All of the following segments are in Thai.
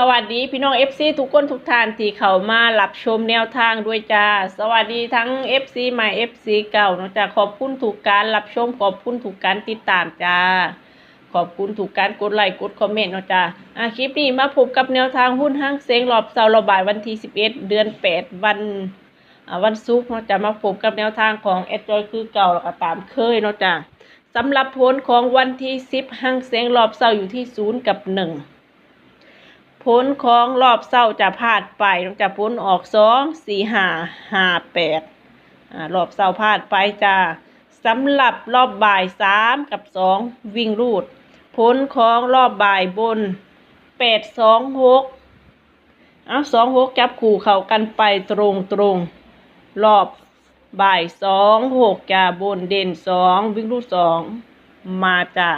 สวัสดีพี่น้อง FC ทุกคนทุกท่านที่เข้ามารับชมแนวทางด้วยจ้า สวัสดีทั้ง FC ใหม่ FC เก่าเนาะจ้าขอบคุณถูกการรับชมขอบคุณถูกการติดตามจ้า ขอบคุณถูกการกดไลค์กดคอมเมนต์เนาะจ้าอะคลิปนี้มาพบกับแนวทางหุ้นห้างเซ็งรอบเสาร์ระบายวันที่ 11 เดือน 8 วันวันศุกร์เนาะจ้ามาพบกับแนวทางของแอดจอยคือเก่าแล้วก็ตามเคยเนาะจ้าสำหรับผลของวันที่ 10ห้างเซ็งรอบเสาร์อยู่ที่ 0 กับ 1 ผลของรอบเศร้าจะพลาดไปจะผลออกสองสี่ห้าห้าแปดอ่ารอบเศร้าพลาดไปจ้าสำหรับรอบบ่ายสามกับสองวิ่งรูด ผลของรอบบ่ายบนแปดสองหกเอาสองหกจับคู่เข้ากันไปตรงตรงรอบบ่ายสองหกจ้าบนเด่นสองวิ่งรูดสองมาจ้า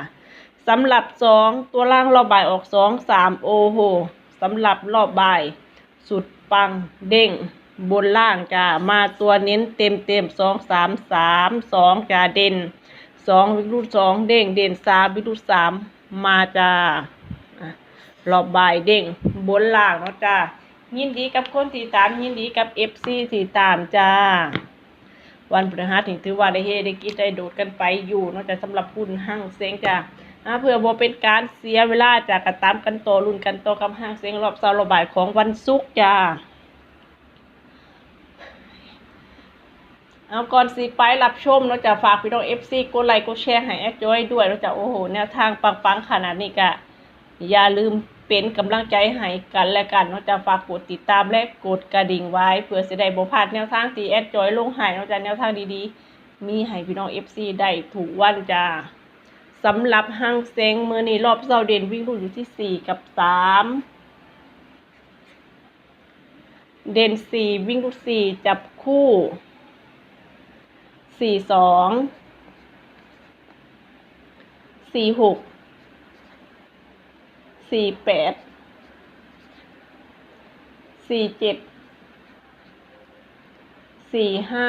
สำหรับสองตัวล่างรอบบ่ายออกสองสามโอโห สำหรับรอบบ่าย สุดปังเด้งบนล่างจ้ามาตัวเน้นเต็มเต็มสองสามสามสองจ้าเด่นสองวิรุตสองเด้งเด่นสามวิรุตสามมาจ้าอะรอบบ่ายเด้งบนล่างเนาะจ้ายินดีกับคนที่ตามยินดีกับเอฟซีที่ตามจ้า วันพฤหัสนี่ถือว่าได้เฮได้กินได้โดดกันไปอยู่นอกจากสำหรับหุ้นห้างเซ็งจ้ะ อ่าเพื่อบ่เป็นการเสียเวลาจากกระตามกันโตรุ่นกันโตกับห้างเซ็งรอบเสาร์ระบายของวันศุกร์จ้าเอาก่อนสิไปรับชมเนาะจะฝากพี่น้อง FC กดไลค์กดแชร์ให้แอดจอยด้วยเนาะจะโอ้โหแนวทางปังๆขนาดนี้กะอย่าลืมเป็นกำลังใจให้กันและกันเนาะจะฝากกดติดตามและกดกระดิ่งไว้เพื่อจะได้บ่พลาดแนวทางที่แอดจอยลงให้เนาะจะแนวทางดีๆ มีให้พี่น้อง FC ได้ถูกวันจ้า สำหรับห้างเซ็งมือนี้รอบเสาเด่นวิ่งรูดอยู่ที่4กับ3เด่น4วิ่งรูด4จับคู่4 2 4 6สี่แปดสี่เจ็ด สี่ห้า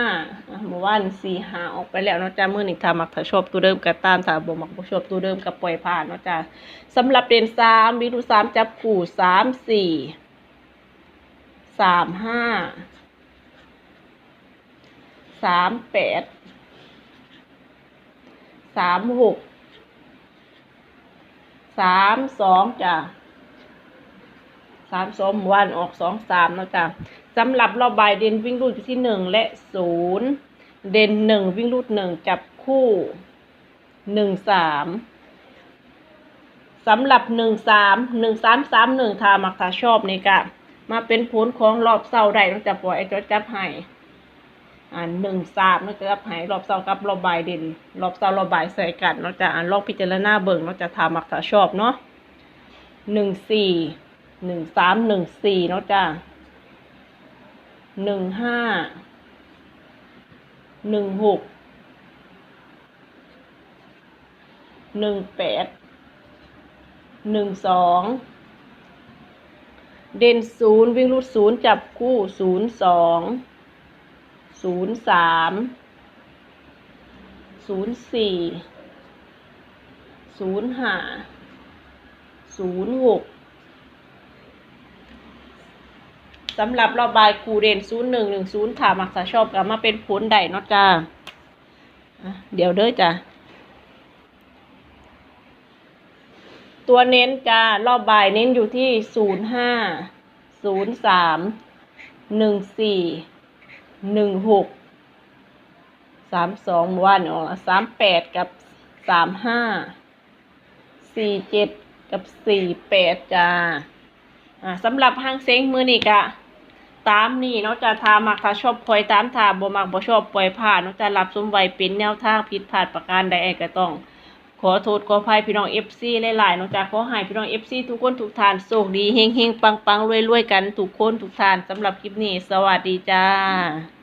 เมื่อวานสี่ห้าออกไปแล้วเนาะจ้ามื่อนี้ถ้ามักถ้าชอบตัวเดิมก็ตามถ้าบ่มักบ่ชอบตัวเดิมก็ปล่อยผ่านเนาะจ้าสำหรับเด่นสามวิรุสามจับคู่สามสี่สามห้าสามแปดสามหกสามสองจ้ะ สามสองหมู่วันออกสองสามนะจ้ะสำหรับรอบบ่ายเด่นวิ่งรูดที่หนึ่งและศูนย์เด่นหนึ่งวิ่งรูดหนึ่งจับคู่หนึ่งสามสำหรับหนึ่งสามหนึ่งสามสามหนึ่งทามักทาชอบนี่กะมาเป็นผลของรอบเสาร์ได้เนาะจ้ะปล่อยไอ้จอจับให้อ่าหนึ่งสามนาะจะจับให้รอบเสาร์กับรอบบ่ายเด่นรอบเสาร์รอบบ่ายใส่กันเนาจะอ่านลองพิจารณาเบิ่งเนาจะทามักทาชอบเนาะหนึ่งสี่ หนึ่งสามหนึ่งสี่เนาะจ้ะหนึ่งห้าหนึ่งหกหนึ่งแปดหนึ่งสองเด่นศูนย์วิ่งรูดศูนย์จับคู่ศูนย์สองศูนย์สามศูนย์สี่ศูนย์ห้าศูนย์หก สำหรับรอบบายคูเด่นศูนย์หนึ่งหนึ่งศูนย์ถามักษาชอบกลับมาเป็นผลใดเนาะจ้าอะเดี๋ยวเด้อจ้าตัวเน้นจ้ารอบบายเน้นอยู่ที่ศูนย์ห้าศูนย์สามหนึ่งสี่หนึ่งหกสามสองวันออกสามแปดกับสามห้าสี่เจ็ดกับสี่แปดจ้าอ่าสำหรับห้างเซ้งมือนี่กะ ตามนี่เนาะจะทามักถ้าชอบปล่อยตามทาบ่มักบ่ชอบปล่อยผ่านเนาะจะรับสมไว้เป็นแนวทางผิดพลาดประการใดก็ต้อง ขอโทษขออภัยพี่น้อง FC หลายๆเนาะจ้ะขอให้พี่น้อง FC ทุกคนทุกท่านโชคดีเฮงๆปังๆรวยๆกันทุกคนทุกท่านสำหรับคลิปนี้ สวัสดีจ้า